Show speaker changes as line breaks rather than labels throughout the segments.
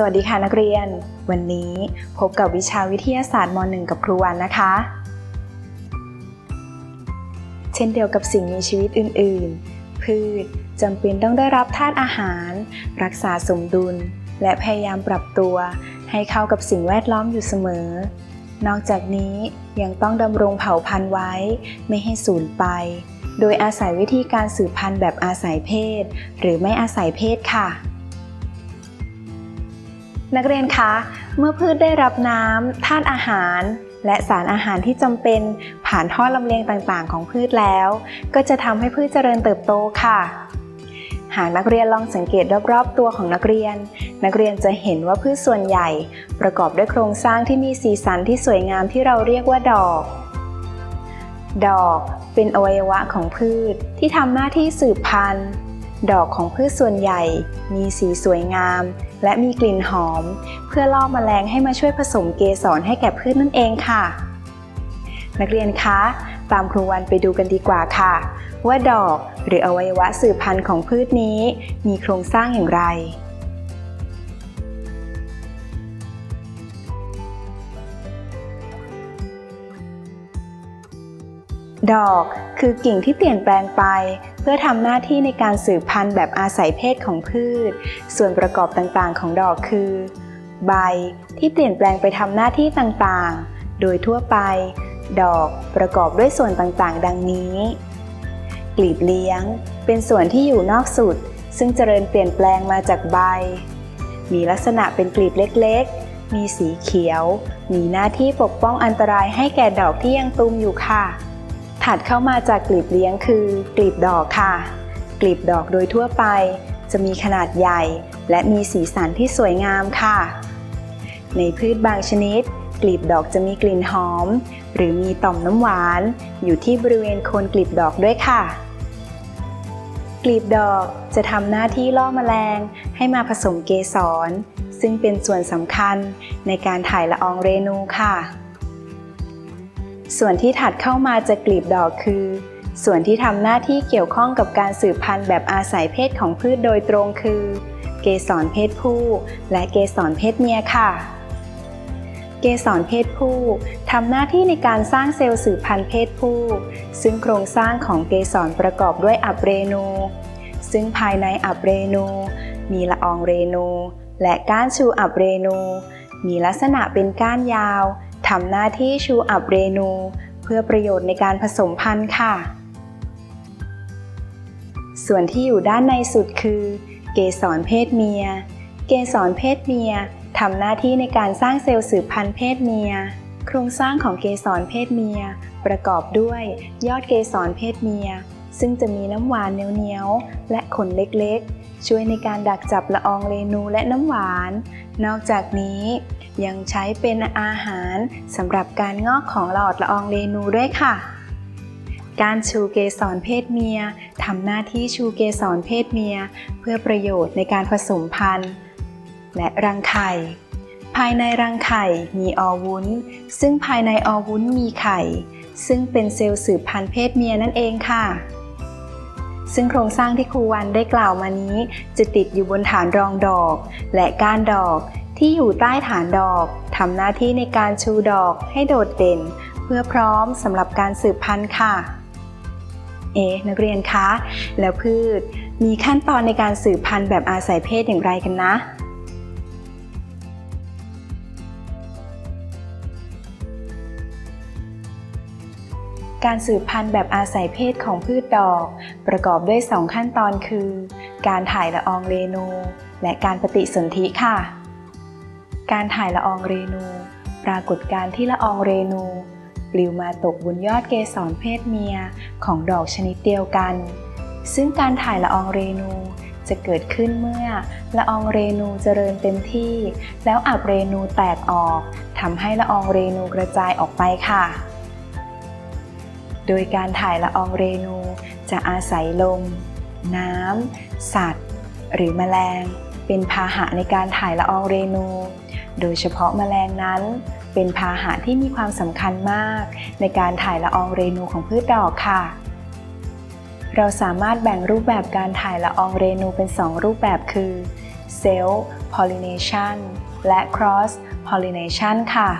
สวัสดีค่ะนักเรียน วันนี้พบกับวิชาวิทยาศาสตร์ม .1 กับครูวันนะคะ เช่นเดียวกับสิ่งมีชีวิตอื่น ๆ พืชจำเป็นต้องได้รับธาตุอาหาร รักษาสมดุล และพยายามปรับตัว ให้เข้ากับสิ่งแวดล้อมอยู่เสมอ นอกจากนี้ยังต้องดำรงเผ่าพันธุ์ไว้ ไม่ให้สูญไป โดยอาศัยวิธีการสืบพันธุ์แบบอาศัยเพศ หรือไม่อาศัยเพศค่ะ นักเรียนคะ เมื่อพืชได้รับน้ำธาตุอาหาร และสารอาหารที่จำเป็นผ่านท่อลำเลียงต่างๆ ของพืชแล้ว ก็จะทำให้พืชเจริญเติบโตค่ะ หากนักเรียนลองสังเกตรอบๆตัวของนักเรียน นักเรียนจะเห็นว่าพืชส่วนใหญ่ ประกอบด้วยโครงสร้างที่มีสีสันที่สวยงามที่เราเรียกว่าดอก ดอกเป็นอวัยวะของพืชที่ทำหน้าที่สืบพันธุ์ ดอกของพืชส่วนใหญ่ มีสีสวยงาม และมีกลิ่นหอม เพื่อล่อแมลงให้มาช่วยผสมเกสรให้แก่พืชนั่นเองค่ะ นักเรียนคะ ตามครูวันไปดูกันดีกว่าค่ะ ว่าดอกหรืออวัยวะสืบพันธุ์ของพืชนี้ มีโครงสร้างอย่างไรดอกคือกิ่งที่เปลี่ยนแปลงไป พื่อทำหน้าที่ในการสืบพันธุ์แบบอาศัยเพศของพืช ส่วนประกอบต่างๆของดอกคือ ใบที่เปลี่ยนแปลงไปทำหน้าที่ต่างๆ โดยทั่วไป ดอกประกอบด้วยส่วนต่างๆ ดังนี้ กลีบเลี้ยง เป็นส่วนที่อยู่นอกสุด ซึ่งเจริญเปลี่ยนแปลงมาจากใบ มีลักษณะเป็นกลีบเล็กๆ มีสีเขียว มีหน้าที่ปกป้องอันตรายให้แก่ดอกที่ยังตุมอยู่ค่ะ ถัดเข้ามาจากกลีบเลี้ยงคือกลีบดอกค่ะ กลีบดอกโดยทั่วไป จะมีขนาดใหญ่ และมีสีสันที่สวยงามค่ะ ในพืชบางชนิด กลีบดอกจะมีกลิ่นหอม หรือมีต่อมน้ำหวาน อยู่ที่บริเวณโคนกลีบดอกด้วยค่ะ กลีบดอกจะทำหน้าที่ล่อแมลงให้มาผสมเกสรซึ่งเป็นส่วนสำคัญในการถ่ายละอองเรนูค่ะ ส่วนที่ถัดเข้ามาจากกลีบดอกคือ ส่วนที่ทำหน้าที่เกี่ยวข้องกับการสืบพันธุ์แบบอาศัยเพศของพืชโดยตรงคือ เกสรเพศผู้ และเกสรเพศเมียค่ะเกสรเพศผู้ทำหน้าที่ในการสร้างเซลล์สืบพันธุ์เพศผู้ ซึ่งโครงสร้างของเกสรประกอบด้วยอับเรนู ซึ่งภายในอับเรนู มีละอองเรนู และก้านชูอับเรนู มีลักษณะเป็นก้านยาว ทำหน้าที่ชูอับเรนู เพื่อประโยชน์ในการผสมพันธุ์ค่ะ ส่วนที่อยู่ด้านในสุดคือ เกสรเพศเมีย เกสรเพศเมียทำหน้าที่ในการสร้างเซลล์สืบพันธุ์เพศเมีย โครงสร้างของเกสรเพศเมีย ประกอบด้วยยอดเกสรเพศเมีย ซึ่งจะมีน้ำหวานเหนียวๆและขนเล็กๆ ช่วยในการดักจับละอองเรนูและน้ำหวาน นอกจากนี้ ยังใช้เป็นอาหารสำหรับการงอกของหลอดละอองเรนูด้วยค่ะ การชูเกสรเพศเมียทำหน้าที่ชูเกสรเพศเมีย เพื่อประโยชน์ในการผสมพันธุ์ และรังไข่ภายในรังไข่มีอวุ้น ซึ่งภายในอวุ้นมีไข่ ซึ่งเป็นเซลล์สืบพันธุ์เพศเมียนั่นเองค่ะ ซึ่งโครงสร้างที่ครูวันได้กล่าวมานี้ จะติดอยู่บนฐานรองดอก และก้านดอก ที่อยู่ใต้ฐานดอกทำหน้าที่ในการชูดอกให้โดดเด่น เพื่อพร้อมสำหรับการสืบพันธุ์ค่ะ เอ๊นักเรียนคะ แล้วพืชมีขั้นตอนในการสืบพันธุ์แบบอาศัยเพศอย่างไรกันนะการสืบพันธุ์แบบอาศัยเพศของพืชดอก ประกอบด้วย 2 ขั้นตอนคือ การถ่ายละอองเรนู และการปฏิสนธิค่ะ การถ่ายละอองเรนู ปรากฏการณ์ที่ละอองเรนู ปลิวมาตกบนยอดเกสรเพศเมียของดอกชนิดเดียวกัน ซึ่งการถ่ายละอองเรนูจะเกิดขึ้นเมื่อละอองเรนูเจริญเต็มที่ แล้วอับเรนูแตกออกทำให้ละอองเรนูกระจายออกไปค่ะ โดยการถ่ายละอองเรนูจะอาศัยลม น้ำ สัตว์ หรือแมลง เป็นพาหะในการถ่ายละอองเรนู โดยเฉพาะแมลงนั้น เป็นพาหะที่มีความสำคัญมาก ในการถ่ายละอองเรนูของพืชดอกค่ะ เราสามารถแบ่งรูปแบบการถ่ายละอองเรนูเป็น 2 รูปแบบคือ self pollination และ cross pollination ค่ะ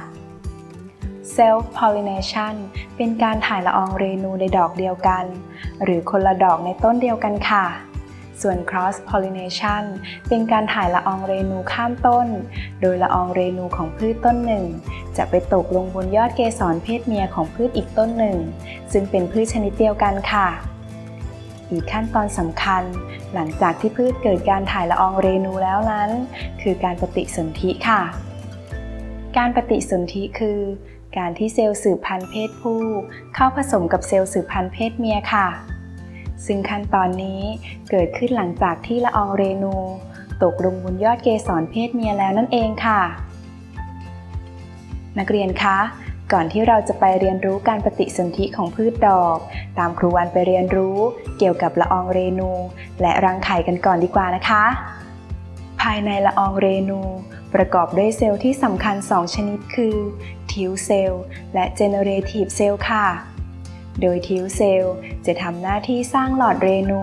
self pollination เป็นการถ่ายละอองเรนูในดอกเดียวกัน หรือคนละดอกในต้นเดียวกันค่ะ ส่วน cross pollination เป็นการถ่ายละอองเรนูข้ามต้น โดยละอองเรนูของพืชต้นหนึ่ง จะไปตกลงบนยอดเกสรเพศเมียของพืชอีกต้นหนึ่ง ซึ่งเป็นพืชชนิดเดียวกันค่ะ อีกขั้นตอนสำคัญ หลังจากที่พืชเกิดการถ่ายละอองเรนูแล้วนั้น คือการปฏิสนธิค่ะ การปฏิสนธิคือการที่เซลล์สืบพันธุ์เพศผู้ เข้าผสมกับเซลล์สืบพันธุ์เพศเมียค่ะ ซึ่งขั้นตอนนี้เกิดขึ้นหลังจากที่ละอองเรนู ตกลงบนยอดเกสรเพศเมียแล้วนั่นเองค่ะ นักเรียนคะก่อนที่เราจะไปเรียนรู้การปฏิสนธิของพืชดอก ตามครูวันไปเรียนรู้เกี่ยวกับละอองเรนู และรังไข่กันก่อนดีกว่านะคะ ภายในละอองเรนู ประกอบด้วยเซลล์ที่สำคัญ 2 ชนิดคือทิวเซลล์และเจเนเรทีฟเซลล์ค่ะ โดยทิวเซลล์จะทำหน้าที่สร้างหลอดเรนู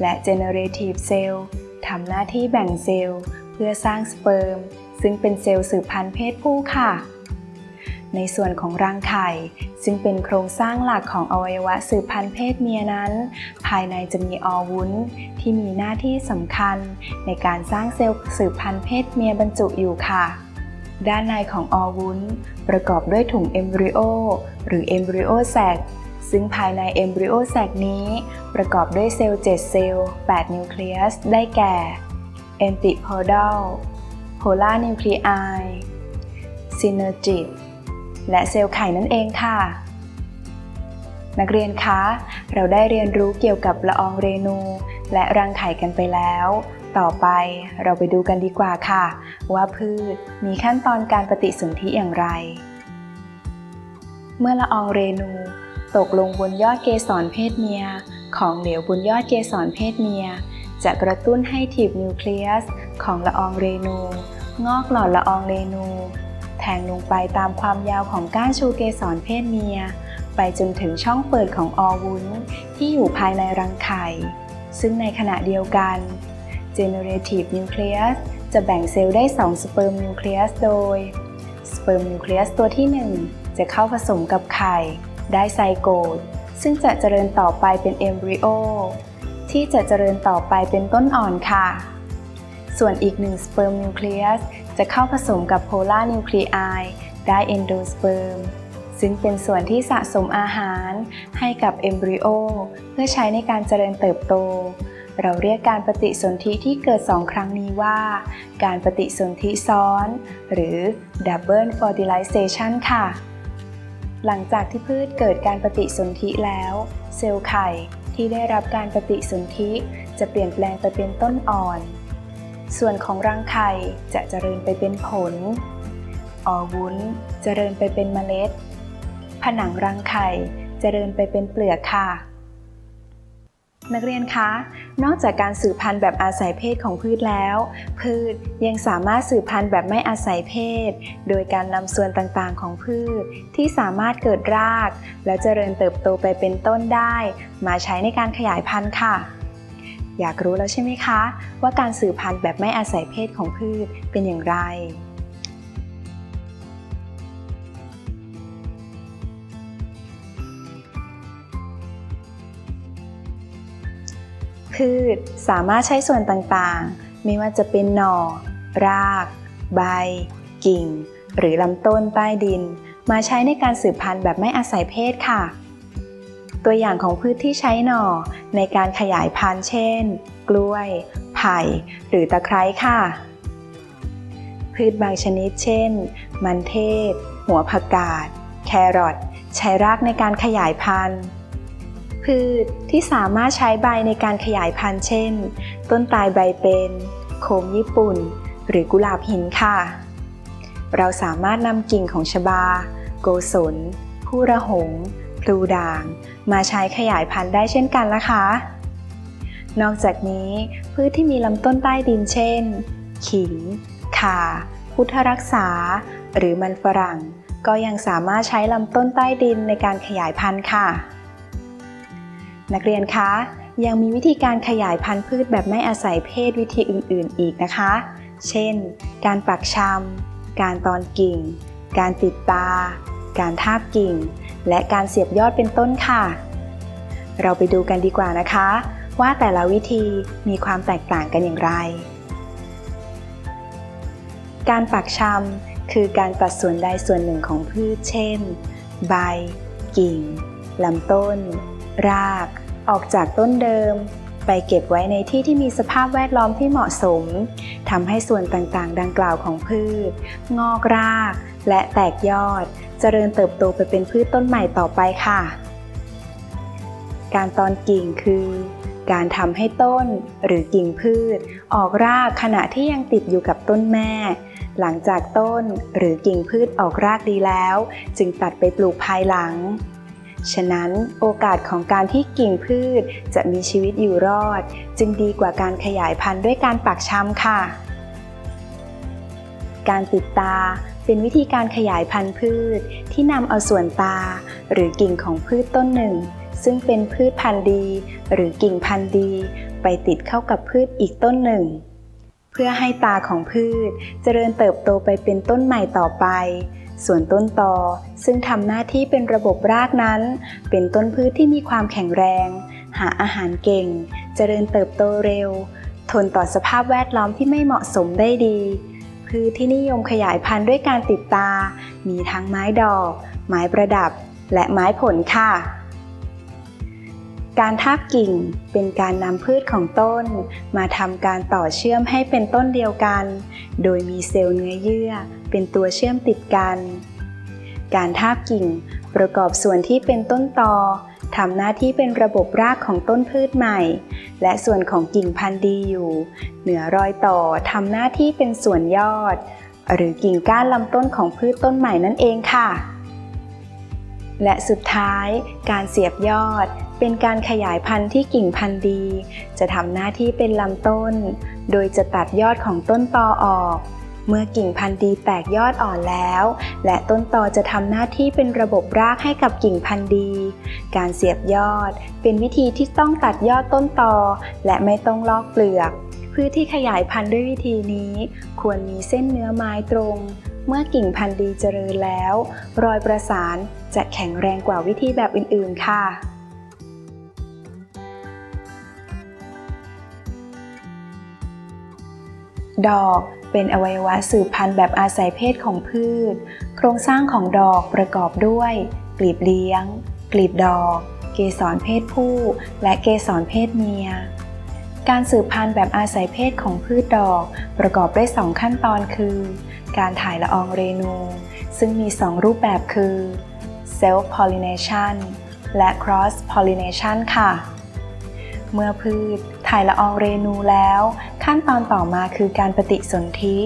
และเจเนเรทีฟเซลล์ทำหน้าที่แบ่งเซลล์ เพื่อสร้างสเปิร์ม ซึ่งเป็นเซลล์สืบพันธุ์เพศผู้ค่ะ ในส่วนของรังไข่ ซึ่งเป็นโครงสร้างหลักของอวัยวะสืบพันธุ์เพศเมียนั้น ภายในจะมีอวุ้น ที่มีหน้าที่สำคัญ ในการสร้างเซลล์สืบพันธุ์เพศเมียบรรจุอยู่ค่ะด้านในของอวุ้น ประกอบด้วยถุงเอมบริโอ หรือเอมบริโอแซก ซึ่งภายในเอมบริโอแซกนี้ ประกอบด้วยเซลล์ 7 เซลล์ 8 นิวเคลียส ได้แก่ a n t i p o d a l polar nuclei synergid และเซลล์ไข่นั่นเองค่ะ นักเรียนคะ เราได้เรียนรู้เกี่ยวกับละอองเรนู และรังไข่กันไปแล้ว ต่อไปเราไปดูกันดีกว่าค่ะ ว่าพืชมีขั้นตอนการปฏิสนธิอย่างไร เมื่อละอองเรนู ตกลงบนยอดเกสรเพศเมีย ของเหลวบนยอดเกสรเพศเมีย จะกระตุ้นให้ทีบนิวเคลียสของละอองเรนู งอกหลอดละอองเรนู แทงลงไปตามความยาวของก้านชูเกสรเพศเมีย ไปจนถึงช่องเปิดของอวุ้น ที่อยู่ภายในรังไข่ ซึ่งในขณะเดียวกัน generative nucleus จะแบ่งเซลล์ได้2 sperm nucleus โดย sperm nucleus ตัวที่ 1 จะเข้าผสมกับไข่ ได้ไซโกตซึ่งจะเจริญต่อไปเป็น embryo ที่จะเจริญต่อไปเป็นต้นอ่อนค่ะ ส่วนอีกหนึ่ง sperm nucleus จะเข้าผสมกับ polar nuclei ได้ endosperm ซึ่งเป็นส่วนที่สะสมอาหารให้กับ embryo เพื่อใช้ในการเจริญเติบโต เราเรียกการปฏิสนธิที่เกิด2ครั้งนี้ว่า การปฏิสนธิซ้อน หรือ double fertilization ค่ะ หลังจากที่พืชเกิดการปฏิสนธิแล้ว เซลล์ไข่ที่ได้รับการปฏิสนธิจะเปลี่ยนแปลงไปเป็นต้นอ่อน ส่วนของรังไข่จะเจริญไปเป็นผลอวุ้นเจริญไปเป็นเมล็ด ผนังรังไข่เจริญไปเป็นเปลือกค่ะ นักเรียนคะ นอกจากการสืบพันธุ์แบบอาศัยเพศของพืชแล้ว พืชยังสามารถสืบพันธุ์แบบไม่อาศัยเพศ โดยการนำส่วนต่างๆของพืชที่สามารถเกิดราก และเจริญเติบโตไปเป็นต้นได้ มาใช้ในการขยายพันธุ์ค่ะ อยากรู้แล้วใช่ไหมคะ ว่าการสืบพันธุ์แบบไม่อาศัยเพศของพืชเป็นอย่างไร พืชสามารถใช้ส่วนต่างๆ ไม่ว่าจะเป็นหน่อ ราก ใบ กิ่ง หรือลำต้นใต้ดิน มาใช้ในการสืบพันธุ์แบบไม่อาศัยเพศค่ะ ตัวอย่างของพืชที่ใช้หน่อในการขยายพันธุ์เช่น กล้วย ไผ่ หรือตะไคร้ค่ะ พืชบางชนิดเช่น มันเทศ หัวผักกาด แครอทใช้รากในการขยายพันธุ์ พืชที่สามารถใช้ใบในการขยายพันธุ์เช่น ต้นตายใบเป็น โคมญี่ปุ่น หรือกุหลาบหินค่ะ เราสามารถนำกิ่งของชบา โกศล ผู้ระหง พลูด่าง มาใช้ขยายพันธุ์ได้เช่นกันนะคะ นอกจากนี้พืชที่มีลำต้นใต้ดินเช่น ขิง ข่า พุทธรักษา หรือมันฝรั่ง ก็ยังสามารถใช้ลำต้นใต้ดินในการขยายพันธุ์ค่ะ นักเรียนคะ ยังมีวิธีการขยายพันธุ์พืชแบบไม่อาศัยเพศวิธีอื่น ๆ อีกนะคะ เช่น การปักชำการตอนกิ่ง การติดตา การทาบกิ่ง และการเสียบยอดเป็นต้นค่ะ เราไปดูกันดีกว่านะคะ ว่าแต่ละวิธีมีความแตกต่างกันอย่างไร การปักชำคือการตัดส่วนใดส่วนหนึ่งของพืช เช่น ใบ กิ่งลำต้น รากออกจากต้นเดิม ไปเก็บไว้ในที่ที่มีสภาพแวดล้อมที่เหมาะสมทำให้ส่วนต่างๆ ดังกล่าวของพืช งอกราก และแตกยอด เจริญเติบโตไปเป็นพืชต้นใหม่ต่อไปค่ะ การตอนกิ่งคือ การทำให้ต้นหรือกิ่งพืช ออกรากขณะที่ยังติดอยู่กับต้นแม่ หลังจากต้นหรือกิ่งพืชออกรากดีแล้ว จึงตัดไปปลูกภายหลัง ฉะนั้นโอกาสของการที่กิ่งพืชจะมีชีวิตอยู่รอด จึงดีกว่าการขยายพันธุ์ด้วยการปักชำค่ะ การติดตาเป็นวิธีการขยายพันธุ์พืชที่นำเอาส่วนตา หรือกิ่งของพืชต้นหนึ่ง ซึ่งเป็นพืชพันธุ์ดี หรือกิ่งพันธุ์ดี ไปติดเข้ากับพืชอีกต้นหนึ่ง เพื่อให้ตาของพืชเจริญเติบโตไปเป็นต้นใหม่ต่อไป ส่วนต้นตอซึ่งทำหน้าที่เป็นระบบรากนั้น เป็นต้นพืชที่มีความแข็งแรง หาอาหารเก่ง เจริญเติบโตเร็ว ทนต่อสภาพแวดล้อมที่ไม่เหมาะสมได้ดี พืชที่นิยมขยายพันธุ์ด้วยการติดตา มีทั้งไม้ดอก ไม้ประดับ และไม้ผลค่ะ การทาบกิ่งเป็นการนำพืชของต้น มาทำการต่อเชื่อมให้เป็นต้นเดียวกัน โดยมีเซลล์เนื้อเยื่อ เป็นตัวเชื่อมติดกัน การทาบกิ่งประกอบส่วนที่เป็นต้นตอทำหน้าที่เป็นระบบรากของต้นพืชใหม่ และส่วนของกิ่งพันธุ์ดีอยู่ เหนือรอยต่อทำหน้าที่เป็นส่วนยอด หรือกิ่งก้านลำต้นของพืชต้นใหม่นั่นเองค่ะ และสุดท้ายการเสียบยอด เป็นการขยายพันธุ์ที่กิ่งพันธุ์ดี จะทำหน้าที่เป็นลำต้น โดยจะตัดยอดของต้นตอออก เมื่อกิ่งพันธุ์ดีแตกยอดอ่อนแล้ว และต้นตอจะทำหน้าที่เป็นระบบรากให้กับกิ่งพันธุ์ดี การเสียบยอด เป็นวิธีที่ต้องตัดยอดต้นตอ และไม่ต้องลอกเปลือกพืชที่ขยายพันธุ์ด้วยวิธีนี้ ควรมีเส้นเนื้อไม้ตรง เมื่อกิ่งพันธุ์ดีเจริญแล้ว รอยประสานจะแข็งแรงกว่าวิธีแบบอื่นๆ ค่ะ ดอกเป็นอวัยวะสืบพันธุ์แบบอาศัยเพศของพืช โครงสร้างของดอกประกอบด้วย กลีบเลี้ยง กลีบดอก เกสรเพศผู้ และเกสรเพศเมีย การสืบพันธุ์แบบอาศัยเพศของพืชดอกประกอบด้วยสองขั้นตอนคือ การถ่ายละอองเรนู ซึ่งมีสองรูปแบบคือ self pollination และ cross pollination ค่ะ เมื่อพืช ถ่ายละอองเรนูแล้ว ขั้นตอนต่อมาคือการปฏิสนธิ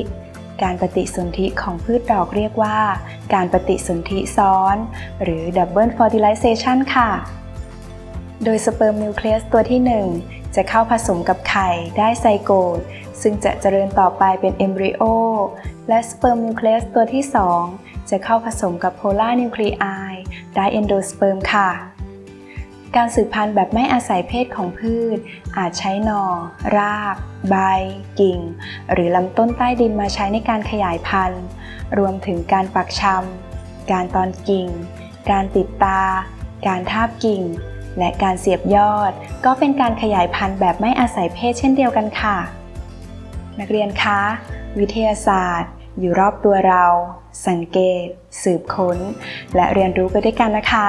การปฏิสนธิของพืชดอกเรียกว่า การปฏิสนธิซ้อน หรือ double fertilization ค่ะ โดยสเปิร์มนิวเคลียสตัวที่ 1 จะเข้าผสมกับไข่ได้ไซโกตซึ่งจะเจริญต่อไปเป็นเอมบริโอและสเปิร์มนิวเคลียสตัวที่ 2 จะเข้าผสมกับโพลาร์นิวคลีไอได้เอนโดสเปิร์มค่ะ การสืบพันธุ์แบบไม่อาศัยเพศของพืช อาจใช้หนอ่อ ราก ใบ กิ่ง หรือลำต้นใต้ดินมาใช้ในการขยายพันธุ์ รวมถึงการปักชำ การตอนกิ่ง การติดตา การทาบกิ่ง และการเสียบยอด ก็เป็นการขยายพันธุ์แบบไม่อาศัยเพศเช่นเดียวกันค่ะ นักเรียนคะ วิทยาศาสตร์ อยู่รอบตัวเรา สังเกต สืบค้น และเรียนรู้ไปด้วยกันนะคะ